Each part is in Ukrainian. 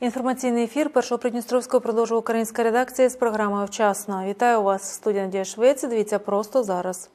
Інформаційний ефір першого Придністровського продовжує українська редакція з програмою Вчасно. Вітаю вас, студія Надія Швеці. Дивіться просто зараз.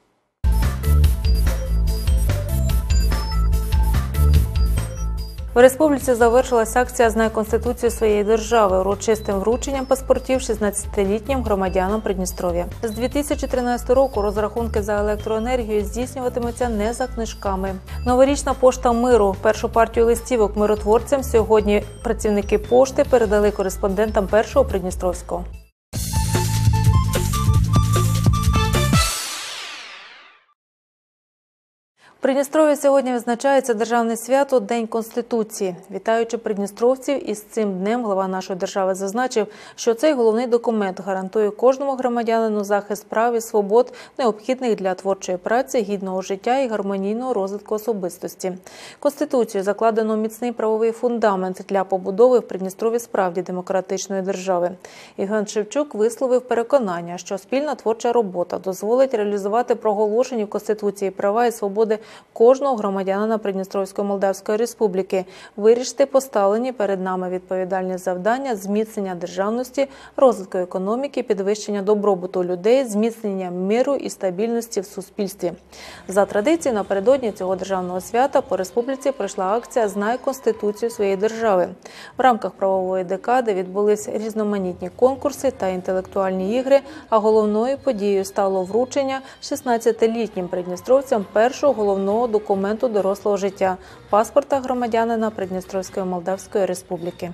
В республіці завершилась акція «Знай конституцію своєї держави урочистим врученням паспортів 16-літнім громадянам Придністров'я. З 2013 року розрахунки за електроенергію здійснюватимуться не за книжками. Новорічна пошта миру. Першу партію листівок миротворцям сьогодні працівники пошти передали кореспондентам першого Придністровського. Придністров'я сьогодні відзначається державне свято День Конституції. Вітаючи придністровців із цим днем, глава нашої держави зазначив, що цей головний документ гарантує кожному громадянину захист прав і свобод, необхідних для творчої праці, гідного життя і гармонійного розвитку особистості. Конституцію закладено міцний правовий фундамент для побудови в Придністрові справді демократичної держави. Євген Шевчук висловив переконання, що спільна творча робота дозволить реалізувати проголошені в конституції права і свободи кожного громадянина Придністровської Молдавської Республіки, вирішити поставлені перед нами відповідальні завдання зміцнення державності, розвитку економіки, підвищення добробуту людей, зміцнення миру і стабільності в суспільстві. За традицією, напередодні цього державного свята по республіці пройшла акція Знай конституцію своєї держави. В рамках правової декади відбулись різноманітні конкурси та інтелектуальні ігри. А головною подією стало вручення 16-літнім придністровцям першого головного документу дорослого життя паспорта громадянина Придністровської Молдавської Республіки.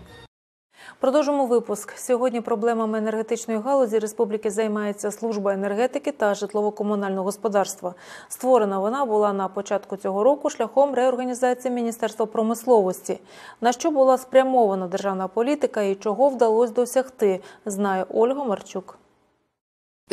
Продовжимо випуск. Сьогодні проблемами енергетичної галузі республіки займається служба енергетики та житлово-комунального господарства. Створена вона була на початку цього року шляхом реорганізації Міністерства промисловості. На що була спрямована державна політика і чого вдалося досягти, знає Ольга Марчук.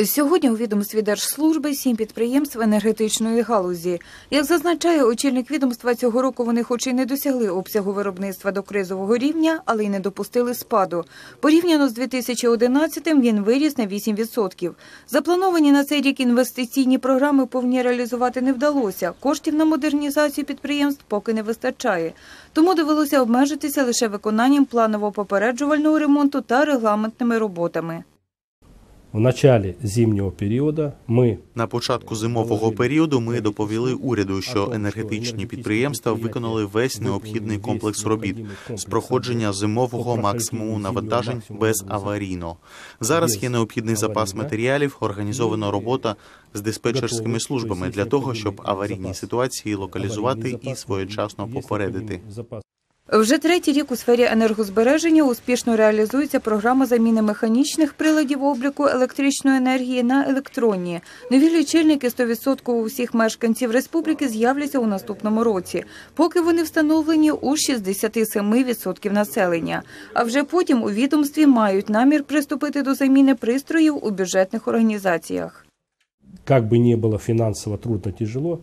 Сьогодні у відомстві Держслужби сім підприємств енергетичної галузі. Як зазначає очільник відомства, цього року вони хоч і не досягли обсягу виробництва до кризового рівня, але й не допустили спаду. Порівняно з 2011-м він виріс на 8%. Заплановані на цей рік інвестиційні програми повні реалізувати не вдалося. Коштів на модернізацію підприємств поки не вистачає. Тому довелося обмежитися лише виконанням планово-попереджувального ремонту та регламентними роботами. В началі зимнього періоду ми На початку зимового періоду ми доповіли уряду, що енергетичні підприємства виконали весь необхідний комплекс робіт з проходження зимового максимуму навантажень безаварійно. Зараз є необхідний запас матеріалів, організована робота з диспетчерськими службами для того, щоб аварійні ситуації локалізувати і своєчасно попередити. Вже третій рік у сфері енергозбереження успішно реалізується програма заміни механічних приладів обліку електричної енергії на електронні. Нові лічильники 100% у всіх мешканців республіки з'являться у наступному році, поки вони встановлені у 67% населення. А вже потім у відомстві мають намір приступити до заміни пристроїв у бюджетних організаціях. як би не було фінансово трудно тяжело.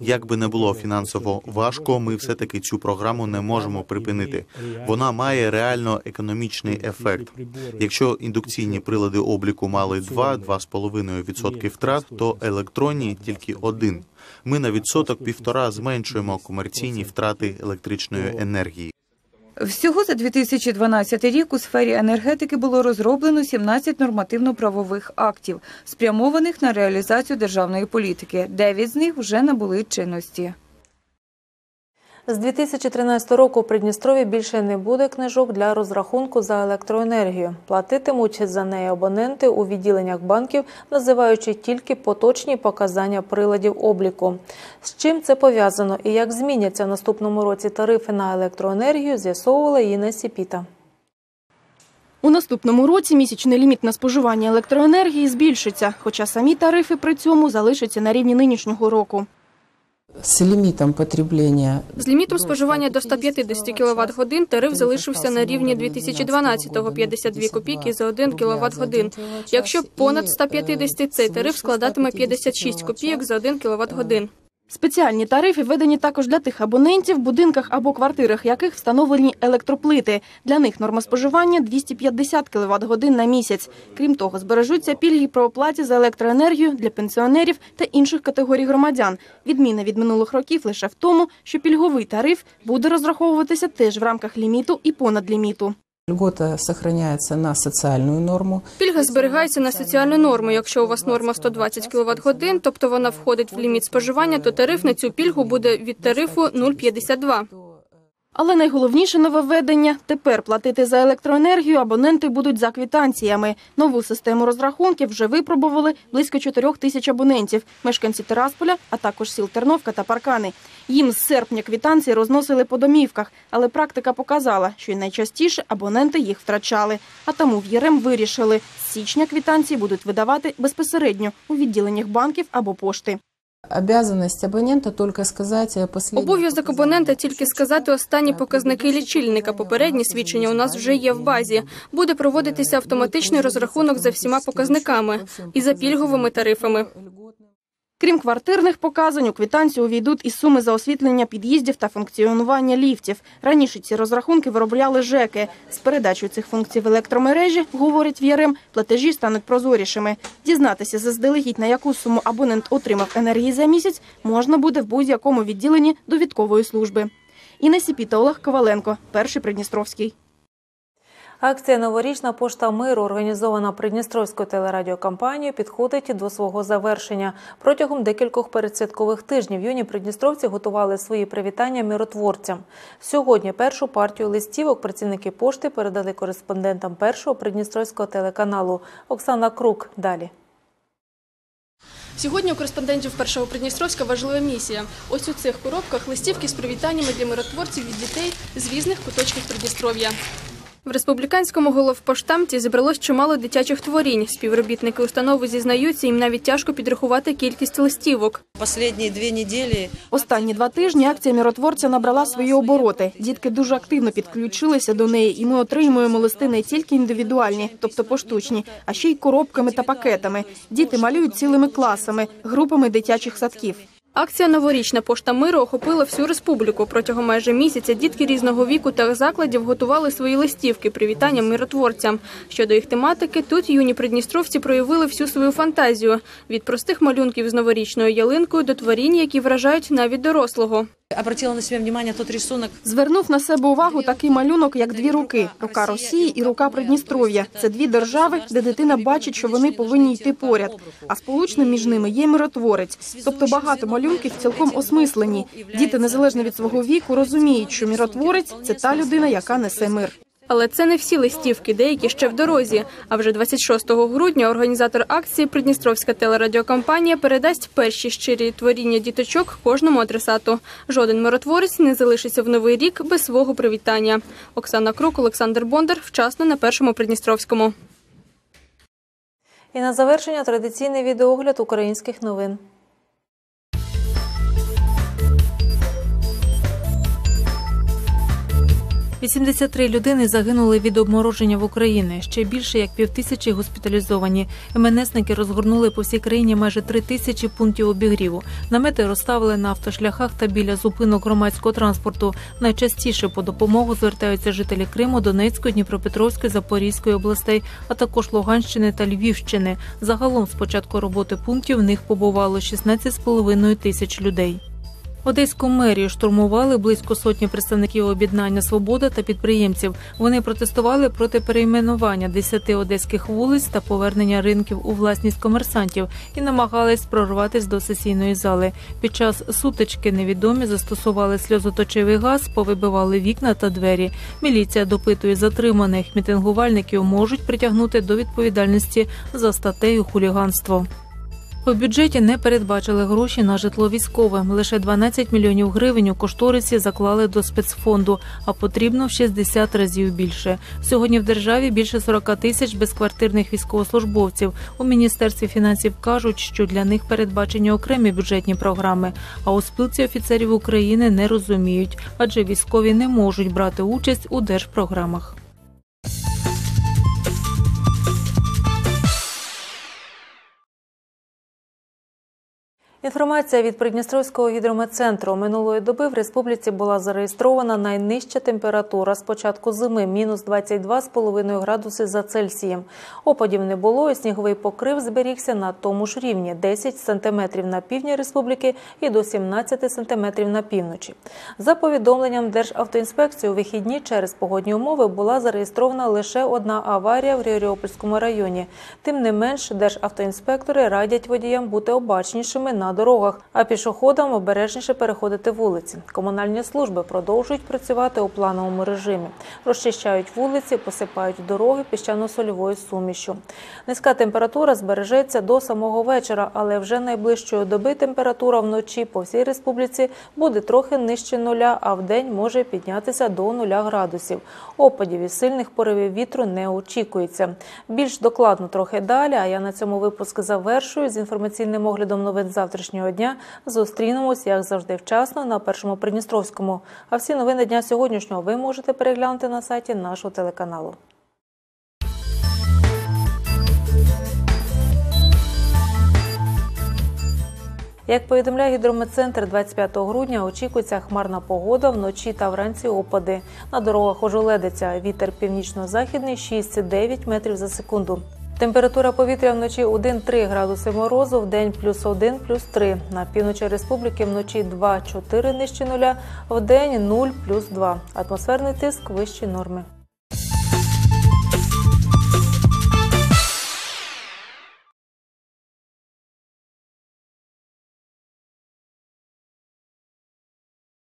Як би не було фінансово важко, ми все таки цю програму не можемо припинити. Вона має реально економічний ефект. Якщо індукційні прилади обліку мали 2-2,5% втрат, то електронні тільки один. Ми на відсоток півтора зменшуємо комерційні втрати електричної енергії. Всього за 2012 рік у сфері енергетики було розроблено 17 нормативно-правових актів, спрямованих на реалізацію державної політики. Дев'ять з них вже набули чинності. З 2013 року у Придністрові більше не буде книжок для розрахунку за електроенергію. Платитимуть за неї абоненти у відділеннях банків, називаючи тільки поточні показання приладів обліку. З чим це пов'язано і як зміняться в наступному році тарифи на електроенергію, з'ясовувала Інна Сіпіта. У наступному році місячний ліміт на споживання електроенергії збільшиться, хоча самі тарифи при цьому залишаться на рівні нинішнього року. З лімітом потреблення З лімітом споживання до 150 кВт годин тариф залишився на рівні 2012-го – 52 копійки за 1 кВт годин. Якщо понад 150, цей тариф складатиме 56 копійок за 1 кВт годин. Спеціальні тарифи введені також для тих абонентів, в будинках або квартирах яких встановлені електроплити. Для них норма споживання 250 кВт годин на місяць. Крім того, збережуться пільги про оплаті за електроенергію для пенсіонерів та інших категорій громадян. Відміна від минулих років лише в тому, що пільговий тариф буде розраховуватися теж в рамках ліміту і понад ліміту. Льгота сохраняється на соціальну норму. Пільга зберігається на соціальну норму. Якщо у вас норма 120 кВт годин, тобто вона входить в ліміт споживання, то тариф на цю пільгу буде від тарифу 0,52. Але найголовніше нововведення – тепер платити за електроенергію абоненти будуть за квитанціями. Нову систему розрахунків вже випробували близько 4 тисяч абонентів, мешканці Терасполя, а також сіл Терновка та Паркани. Їм з серпня квитанції розносили по домівках, але практика показала, що й найчастіше абоненти їх втрачали. А тому в ЄРЕМ вирішили – з січня квитанції будуть видавати безпосередньо у відділеннях банків або пошти. Обязанность абонента только сказать о последних Обов'язок абонента тільки сказати останні показники лічильника. Попередні свідчення у нас вже є в базі. Буде проводитися автоматичний розрахунок за всіма показниками і за пільговими тарифами. Крім квартирних показань, у квитанцію увійдуть і суми за освітлення під'їздів та функціонування ліфтів. Раніше ці розрахунки виробляли ЖЕКи. З передачою цих функцій в електромережі, говорить ВРМ, платежі стануть прозорішими. Дізнатися заздалегідь, на яку суму абонент отримав енергії за місяць, можна буде в будь-якому відділенні довідкової служби. Інна Сіпіта, Олег Коваленко, перший Придністровський. Акція Новорічна пошта миру, організована Придністровською телерадіокомпанією, підходить до свого завершення. Протягом декількох передсвяткових тижнів юні придністровці готували свої привітання миротворцям. Сьогодні першу партію листівок працівники пошти передали кореспондентам першого придністровського телеканалу. Оксана Крук. Далі. Сьогодні у кореспондентів першого Придністровська важлива місія. Ось у цих коробках листівки з привітаннями для миротворців від дітей з різних куточків Придністров'я. В республіканському головпоштамті зібралось чимало дитячих творінь. Співробітники установи зізнаються, їм навіть тяжко підрахувати кількість листівок. Последние две недели Останні два тижні акція миротворця набрала свої обороти. Дітки дуже активно підключилися до неї, і ми отримуємо листи не тільки індивідуальні, тобто поштучні, а ще й коробками та пакетами. Діти малюють цілими класами, групами дитячих садків. Акція Новорічна пошта миру охопила всю республіку. Протягом майже місяця дітки різного віку та закладів готували свої листівки привітання миротворцям. Щодо їх тематики, тут юні придністровці проявили всю свою фантазію від простих малюнків з новорічною ялинкою до творінь, які вражають навіть дорослого. Обратила на себе внимание тот рисунок. Звернув на себе увагу такий малюнок, як дві руки: рука Росії і рука Придністров'я. Це дві держави, де дитина бачить, що вони повинні йти поряд. А сполучним між ними є миротворець. Тобто багато малюнків цілком осмислені. Діти, незалежно від свого віку, розуміють, що миротворець це та людина, яка несе мир. Але це не всі листівки, деякі ще в дорозі. А вже 26 грудня організатор акції Придністровська телерадіокомпанія передасть перші щирі творіння діточок кожному адресату. Жоден миротворець не залишиться в новий рік без свого привітання. Оксана Крук, Олександр Бондар. Вчасно на першому Придністровському. І на завершення традиційний відеогляд українських новин. 83 людини загинули від обмороження в Україні. Ще більше як півтисячі госпіталізовані. МНСники розгорнули по всій країні майже три тисячі пунктів обігріву. Намети розставили на автошляхах та біля зупинок громадського транспорту. Найчастіше по допомогу звертаються жителі Криму, Донецької, Дніпропетровської, Запорізької областей, а також Луганщини та Львівщини. Загалом з початку роботи пунктів в них побувало 16,5 тисяч людей. Одеську мерію штурмували близько сотні представників об'єднання Свобода та підприємців. Вони протестували проти перейменування 10 одеських вулиць та повернення ринків у власність комерсантів і намагались прорватися до сесійної зали. Під час сутички невідомі застосували сльозоточивий газ, повибивали вікна та двері. Міліція допитує затриманих мітингувальників, можуть притягнути до відповідальності за статтею хуліганство. У бюджеті не передбачили гроші на житло військовим. Лише 12 мільйонів гривень у кошторисі заклали до спецфонду, а потрібно в 60 разів більше. Сьогодні в державі більше 40 тисяч безквартирних військовослужбовців. У міністерстві фінансів кажуть, що для них передбачені окремі бюджетні програми. А у спілці офіцерів України не розуміють, адже військові не можуть брати участь у держпрограмах. Інформація від Придністровського гідрометцентру минулої доби в республіці була зареєстрована найнижча температура з початку зими мінус 22,5 градуси за Цельсієм. Опадів не було, і сніговий покрив зберігся на тому ж рівні 10 сантиметрів на півдні республіки і до 17 сантиметрів на півночі. За повідомленням Державтоінспекції, у вихідні через погодні умови була зареєстрована лише одна аварія в Ріоріопольському районі. Тим не менш, державтоінспектори радять водіям бути обачнішими на дорогах, а пішоходам обережніше переходити вулиці. Комунальні служби продовжують працювати у плановому режимі, розчищають вулиці, посипають дороги піщано-сольовою сумішю. Низька температура збережеться до самого вечора, але вже найближчої доби температура вночі по всій республіці буде трохи нижче нуля, а вдень може піднятися до нуля градусів. Опадів і сильних поривів вітру не очікується. Більш докладно трохи далі. А я на цьому випуск завершую з інформаційним оглядом новин завтрашнього дня. Зустрінемось, як завжди, вчасно на першому Придністровському. А всі новини дня сьогоднішнього ви можете переглянути на сайті нашого телеканалу. Як повідомляє гідрометцентр, 25 грудня очікується хмарна погода вночі та вранці опади. На дорогах ожеледиться вітер північно-західний 6-9 метрів за секунду. Температура повітря вночі 1-3 градуси морозу, в день плюс 1, плюс 3. На півночі республіки вночі 2-4 нижче нуля, в день 0, плюс 2. Атмосферний тиск вищі норми.